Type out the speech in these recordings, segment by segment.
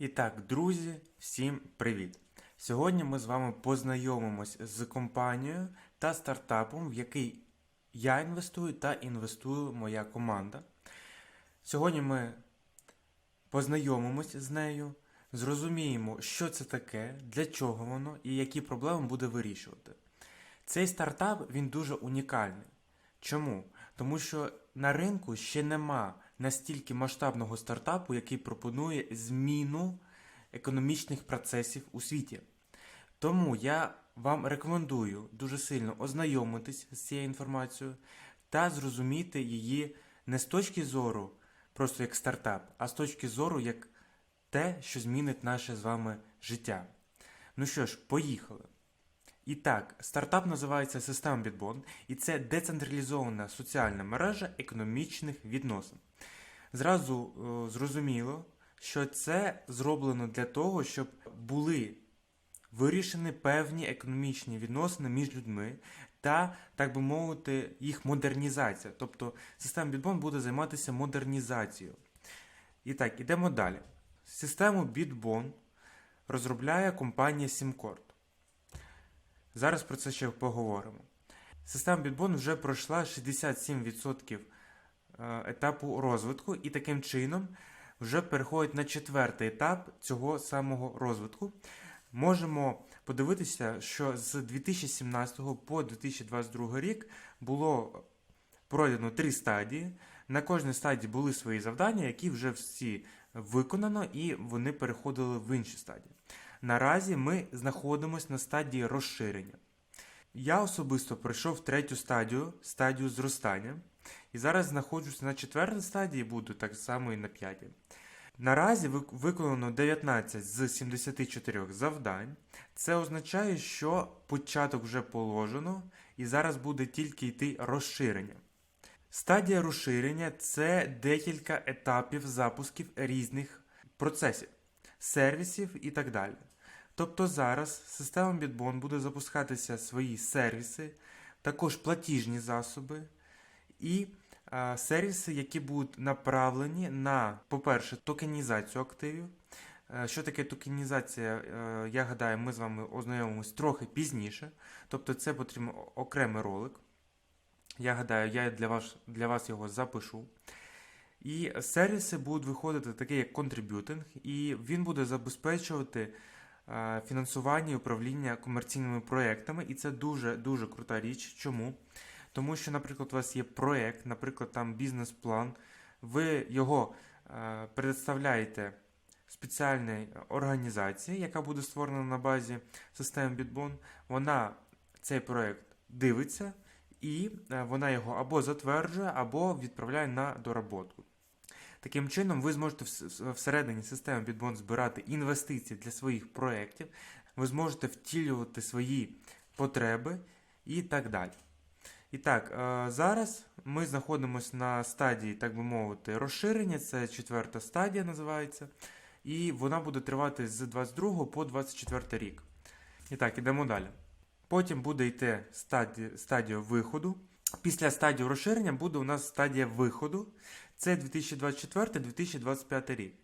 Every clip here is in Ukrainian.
І так, друзі, всім привіт! Сьогодні ми з вами познайомимось з компанією та стартапом, в який я інвестую та інвестує моя команда. Сьогодні ми познайомимось з нею, зрозуміємо, що це таке, для чого воно і які проблеми буде вирішувати. Цей стартап він дуже унікальний. Чому? Тому що на ринку ще нема настільки масштабного стартапу, який пропонує зміну економічних процесів у світі. Тому я вам рекомендую дуже сильно ознайомитись з цією інформацією та зрозуміти її не з точки зору просто як стартап, а з точки зору як те, що змінить наше з вами життя. Ну що ж, поїхали. І так, стартап називається System Bitbond, і це децентралізована соціальна мережа економічних відносин. Зразу е, зрозуміло, що це зроблено для того, щоб були вирішені певні економічні відносини між людьми та, так би мовити, їх модернізація. Тобто система Bitbond буде займатися модернізацією. І так, ідемо далі. Систему Bitbond розробляє компанія SimCorp. Зараз про це ще поговоримо. Система Bitbon вже пройшла 67% е, етапу розвитку, і таким чином вже переходить на четвертий етап цього самого розвитку. Можемо подивитися, що з 2017 по 2022 рік було пройдено три стадії. На кожній стадії були свої завдання, які вже всі виконано, і вони переходили в інші стадії. Наразі ми знаходимося на стадії розширення. Я особисто пройшов третю стадію, стадію зростання, і зараз знаходжуся на четвертій стадії, буду так само і на п'ятій. Наразі виконано 19 з 74 завдань. Це означає, що початок вже положено, і зараз буде тільки йти розширення. Стадія розширення це декілька етапів запусків різних процесів, сервісів і так далі. Тобто зараз система Bitbon буде запускатися свої сервіси, також платіжні засоби і е, сервіси, які будуть направлені на, по-перше, токенізацію активів. Е, Що таке токенізація, е, я гадаю, ми з вами ознайомимось трохи пізніше. Тобто це потрібен окремий ролик. Я гадаю, я для вас, для вас його запишу. І сервіси будуть виходити такі, як контриб'ютинг, і він буде забезпечувати е, фінансування і управління комерційними проектами. І це дуже дуже крута річ. Чому? Тому що, наприклад, у вас є проект, наприклад, там бізнес-план, ви його е, представляєте спеціальній організації, яка буде створена на базі системи Bitbon. Вона цей проект дивиться і е, вона його або затверджує, або відправляє на доработку. Таким чином, ви зможете всередині системи Bitbon збирати інвестиції для своїх проєктів, ви зможете втілювати свої потреби і так далі. І так, е, зараз ми знаходимося на стадії, так би мовити, розширення, це четверта стадія називається, і вона буде тривати з 22 по 24 рік. І так, ідемо далі. Потім буде йти стадія, стадія виходу. Після стадії розширення буде у нас стадія виходу. Це 2024-2025 рік.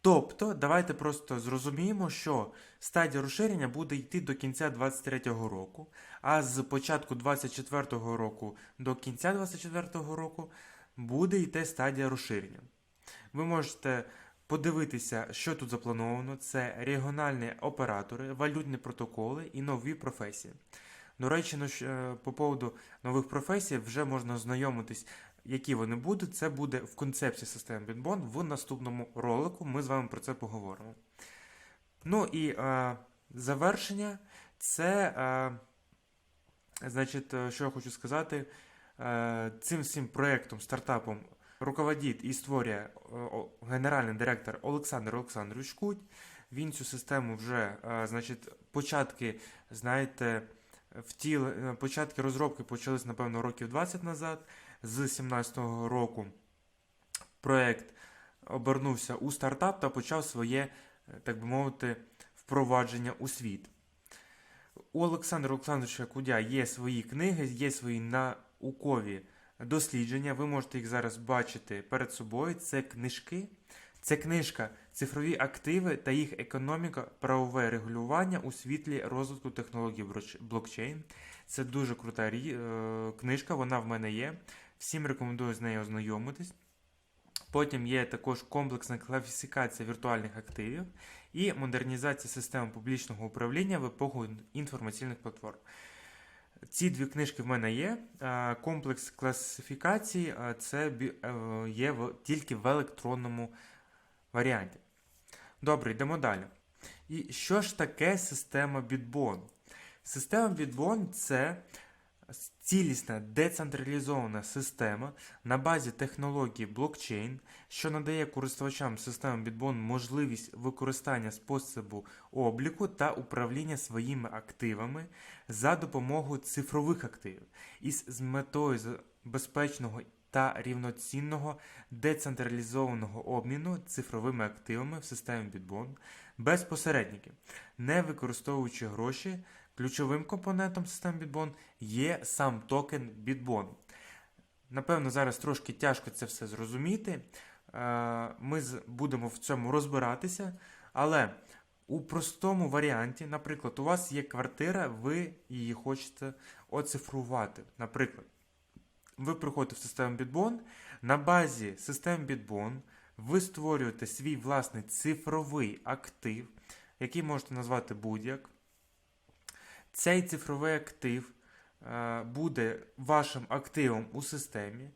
Тобто, давайте просто зрозуміємо, що стадія розширення буде йти до кінця 2023 року, а з початку 2024 року до кінця 2024 року буде йти стадія розширення. Ви можете подивитися, що тут заплановано: це регіональні оператори, валютні протоколи і нові професії. До речі, ну, е, по поводу нових професій вже можна ознайомитись, які вони будуть. Це буде в концепції системи Bitbon в наступному ролику. Ми з вами про це поговоримо. Ну і е, завершення це, е, значить, що я хочу сказати, е, цим всім проєктом, стартапом руководить і створює е, генеральний директор Олександр Олександрович Куть. Він цю систему вже, е, значить, початки, знаєте, втіл... е, початки розробки почались, напевно, років 20 назад. З 17-го року проєкт обернувся у стартап та почав своє, е, так би мовити, впровадження у світ. У Олександра Олександровича Кудя є свої книги, є свої наукові дослідження. Ви можете їх зараз бачити перед собою. Це книжки, Це книжка Цифрові активи та їх економіка, правове регулювання у світлі розвитку технологій блокчейн. Це дуже крута е, книжка, вона в мене є. Всім рекомендую з нею ознайомитись. Потім є також комплексна класифікація віртуальних активів і модернізація системи публічного управління в епоху інформаційних платформ. Ці дві книжки в мене є. Комплекс класифікації це е, є тільки в електронному варіанті. Добре, йдемо далі. І що ж таке система Bitbon? Система Bitbon – це цілісна децентралізована система на базі технології блокчейн, що надає користувачам системи Bitbon можливість використання способу обліку та управління своїми активами за допомогою цифрових активів із з метою безпечного та рівноцінного децентралізованого обміну цифровими активами в системі Bitbon без посередників, не використовуючи гроші. Ключовим компонентом системи Bitbon є сам токен Bitbon. Напевно, зараз трошки тяжко це все зрозуміти. Е, Ми будемо в цьому розбиратися, але у простому варіанті, наприклад, у вас є квартира, ви її хочете оцифрувати. Наприклад, ви приходите в систему Bitbon, на базі системи Bitbon ви створюєте свій власний цифровий актив, який можете назвати будь-як. Цей цифровий актив е, буде вашим активом у системі.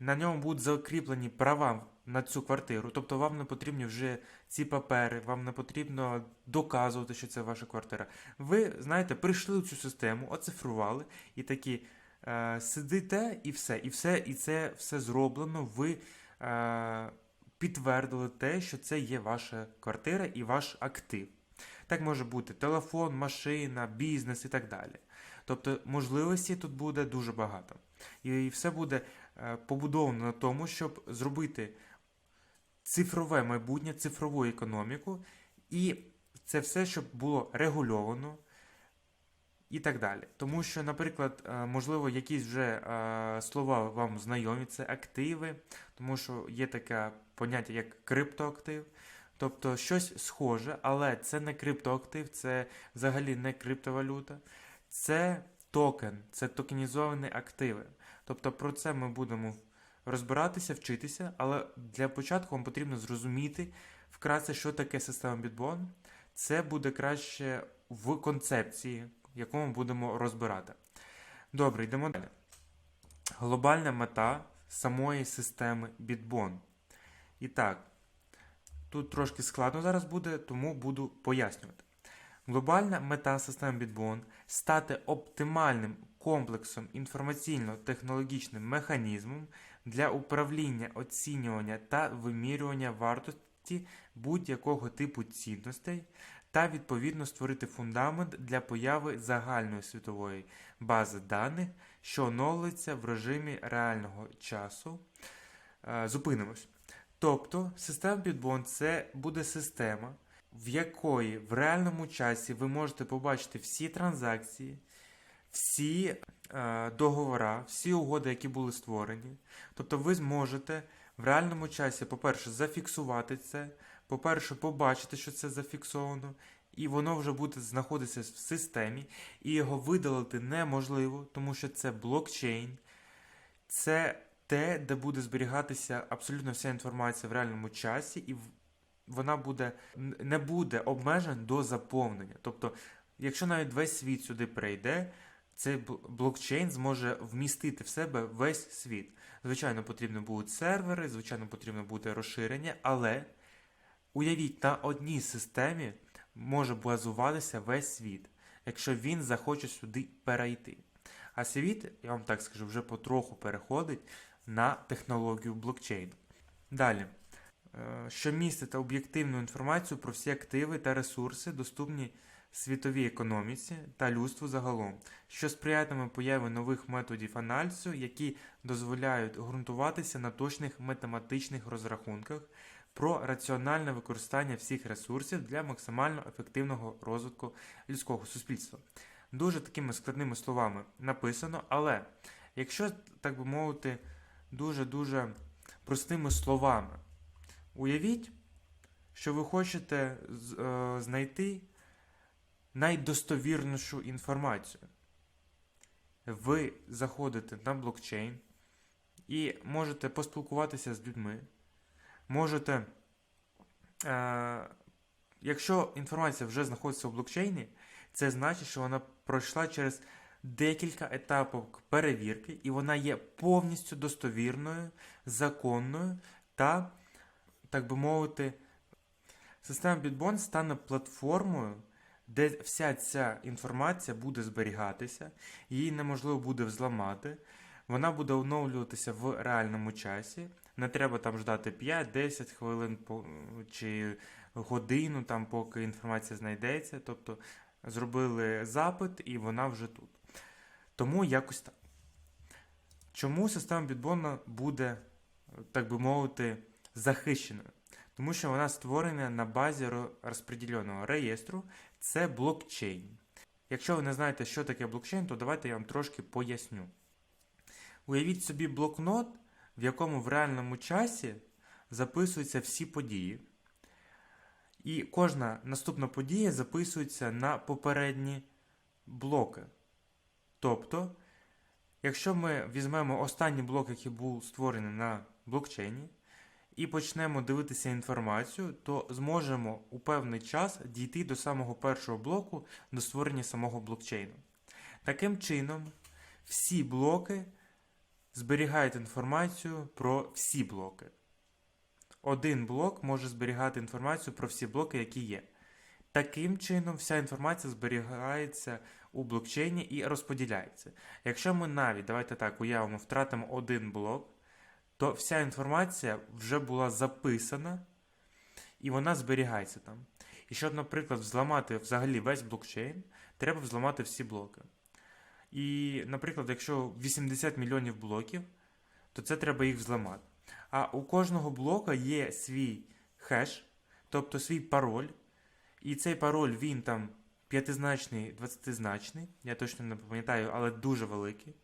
На ньому будуть закріплені права на цю квартиру. Тобто вам не потрібні вже ці папери, вам не потрібно доказувати, що це ваша квартира. Ви, знаєте, прийшли в цю систему, оцифрували і такі е, сидите і все. І все, і це все зроблено. Ви е, підтвердили те, що це є ваша квартира і ваш актив. Так може бути телефон, машина, бізнес і так далі. Тобто можливості тут буде дуже багато. І все буде е, побудовано на тому, щоб зробити цифрове майбутнє, цифрову економіку, і це все, щоб було регульовано і так далі. Тому що, наприклад, е, можливо, якісь вже е, слова вам знайомі, це активи, тому що є таке поняття, як криптоактив. Тобто щось схоже, але це не криптоактив, це взагалі не криптовалюта, це токен, це токенізовані активи. Тобто про це ми будемо розбиратися, вчитися, але для початку вам потрібно зрозуміти вкратце, що таке система Bitbon. Це буде краще в концепції, яку ми будемо розбирати. Добре, йдемо далі. Глобальна мета самої системи Bitbon. І так, Тут трошки складно зараз буде, тому буду пояснювати. Глобальна мета системи Bitbon – стати оптимальним комплексом інформаційно-технологічним механізмом для управління, оцінювання та вимірювання вартості будь-якого типу цінностей та відповідно створити фундамент для появи загальної світової бази даних, що оновлюється в режимі реального часу. Е, Зупинимось. Тобто система Bitbon – це буде система, в якої в реальному часі ви можете побачити всі транзакції, всі е, договори, всі угоди, які були створені. Тобто ви зможете в реальному часі, по-перше, зафіксувати це, по-перше, побачити, що це зафіксовано, і воно вже буде знаходитися в системі, і його видалити неможливо, тому що це блокчейн, це те, де буде зберігатися абсолютно вся інформація в реальному часі, і вона буде не буде обмежена до заповнення. Тобто, якщо навіть весь світ сюди прийде, цей блокчейн зможе вмістити в себе весь світ. Звичайно, потрібно будуть сервери, звичайно, потрібно буде розширення, але уявіть, на одній системі може базуватися весь світ, якщо він захоче сюди перейти. А світ, я вам так скажу, вже потроху переходить на технологію блокчейн. Далі. Е, Що містить об'єктивну інформацію про всі активи та ресурси, доступні світовій економіці та людству загалом, що сприятиме появі нових методів аналізу, які дозволяють ґрунтуватися на точних математичних розрахунках про раціональне використання всіх ресурсів для максимально ефективного розвитку людського суспільства. Дуже такими складними словами написано, але якщо, так би мовити, дуже-дуже простими словами Уявіть, що ви хочете е, знайти найдостовірнішу інформацію. Ви заходите на блокчейн і можете поспілкуватися з людьми. Можете, е, якщо інформація вже знаходиться у блокчейні, це значить, що вона пройшла через декілька етапів перевірки, і вона є повністю достовірною, законною та, так би мовити, система Bitbon стане платформою, де вся ця інформація буде зберігатися, її неможливо буде взламати, вона буде оновлюватися в реальному часі. Не треба там ждати 5-10 хвилин чи годину, там, поки інформація знайдеться. Тобто зробили запит і вона вже тут. Тому якось так. Чому система Bitbon буде, так би мовити, захищеною? Тому що вона створена на базі ро- розподіленого реєстру, це блокчейн. Якщо ви не знаєте, що таке блокчейн, то давайте я вам трошки поясню. Уявіть собі блокнот, в якому в реальному часі записуються всі події. І кожна наступна подія записується на попередні блоки. Тобто, якщо ми візьмемо останній блок, який був створений на блокчейні, і почнемо дивитися інформацію, то зможемо у певний час дійти до самого першого блоку до створення самого блокчейну. Таким чином, всі блоки зберігають інформацію про всі блоки. Один блок може зберігати інформацію про всі блоки, які є. Таким чином, вся інформація зберігається у блокчейні і розподіляється. Якщо ми навіть, давайте так, уявимо, втратимо один блок, то вся інформація вже була записана і вона зберігається там. І щоб, наприклад, взламати взагалі весь блокчейн, треба взламати всі блоки. І, наприклад, якщо 80 мільйонів блоків, то це треба їх взламати. А у кожного блока є свій хеш, тобто свій пароль. І цей пароль він там п'ятизначний, двадцятизначний, я точно не пам'ятаю, але дуже великий.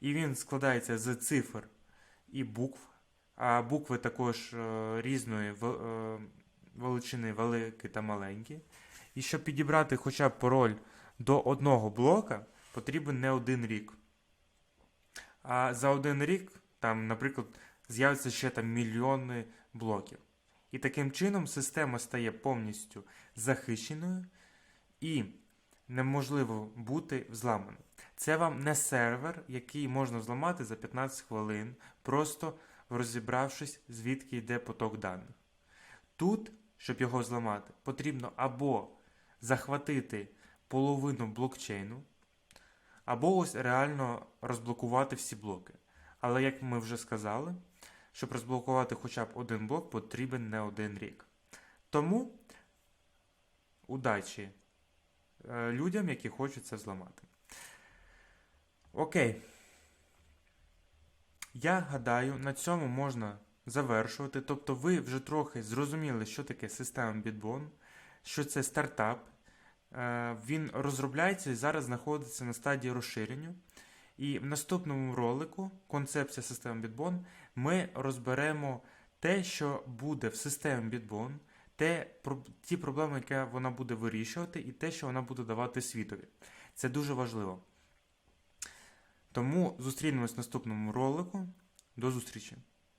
І він складається з цифр і букв. А букви також е, різної е, величини, великі та маленькі. І щоб підібрати хоча б пароль до одного блока, потрібен не один рік. А за один рік, там, наприклад, з'явиться ще там мільйони блоків. І таким чином система стає повністю захищеною і неможливо бути взламаним. Це вам не сервер, який можна зламати за 15 хвилин, просто розібравшись, звідки йде поток даних. Тут, щоб його зламати, потрібно або захватити половину блокчейну, або ось реально розблокувати всі блоки. Але як ми вже сказали, щоб розблокувати хоча б один блок, потрібен не один рік. Тому удачі е, людям, які хочуть це зламати. Окей. Я гадаю, на цьому можна завершувати. Тобто, ви вже трохи зрозуміли, що таке система Bitbon, що це стартап. Е, Він розробляється і зараз знаходиться на стадії розширення. І в наступному ролику концепція системи Bitbon ми розберемо те, що буде в системі Bitbon, те, ті проблеми, які вона буде вирішувати, і те, що вона буде давати світові. Це дуже важливо. Тому зустрінемось в наступному ролику. До зустрічі!